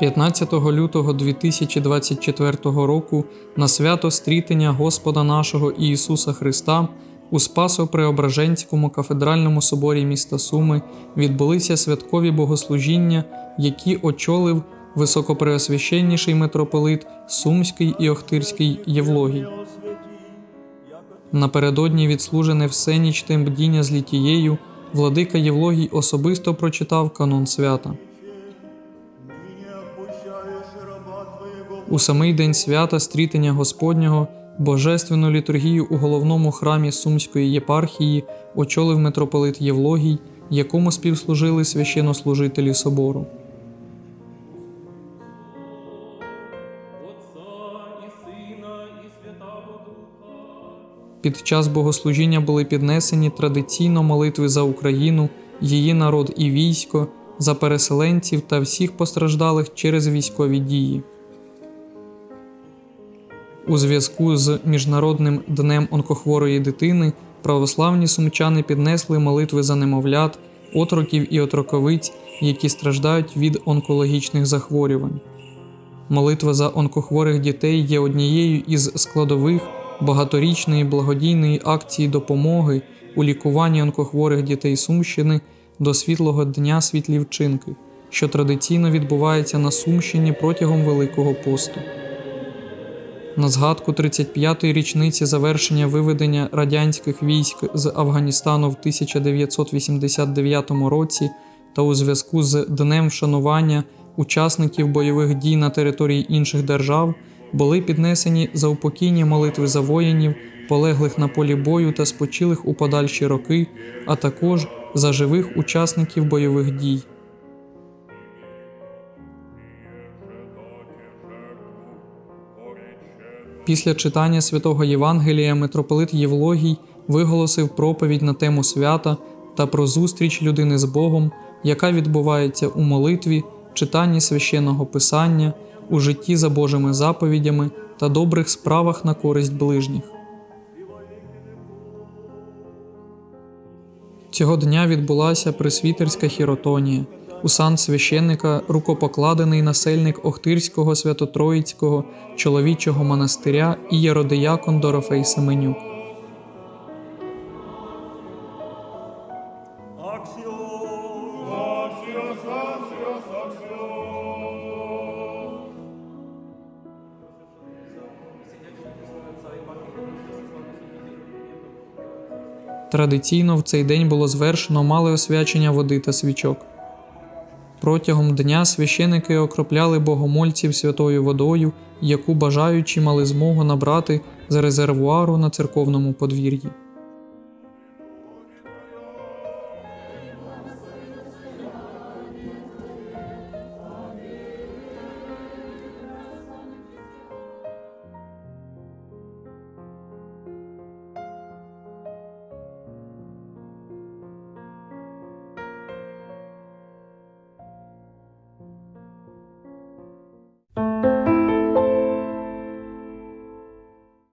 15 лютого 2024 року на свято стрітення Господа нашого Ісуса Христа у Спасо-Преображенському кафедральному соборі міста Суми відбулися святкові богослужіння, які очолив високопреосвященніший митрополит Сумський і Охтирський Євлогій. Напередодні відслужене всенічне бдіння з літією, владика Євлогій особисто прочитав канон свята. У самий день свята стрітення Господнього божественну літургію у головному храмі Сумської єпархії очолив митрополит Євлогій, якому співслужили священнослужителі собору. Під час богослужіння були піднесені традиційно молитви за Україну, її народ і військо, за переселенців та всіх постраждалих через військові дії. У зв'язку з Міжнародним днем онкохворої дитини православні сумчани піднесли молитви за немовлят, отроків і отроковиць, які страждають від онкологічних захворювань. Молитва за онкохворих дітей є однією із складових багаторічної благодійної акції допомоги у лікуванні онкохворих дітей Сумщини до світлого дня світлі вчинки, що традиційно відбувається на Сумщині протягом Великого посту. На згадку 35-ї річниці завершення виведення радянських військ з Афганістану в 1989 році та у зв'язку з Днем вшанування учасників бойових дій на території інших держав були піднесені заупокійні молитви за воїнів, полеглих на полі бою та спочилих у подальші роки, а також за живих учасників бойових дій. Після читання святого Євангелія митрополит Євлогій виголосив проповідь на тему свята та про зустріч людини з Богом, яка відбувається у молитві, читанні священного писання, у житті за Божими заповідями та добрих справах на користь ближніх. Цього дня відбулася пресвітерська хіротонія. У сан священника рукопокладений насельник Охтирського Свято-Троїцького чоловічого монастиря і єродиякон Дорофей Семенюк. Традиційно в цей день було звершено мале освячення води та свічок. Протягом дня священики окропляли богомольців святою водою, яку бажаючі мали змогу набрати з резервуару на церковному подвір'ї.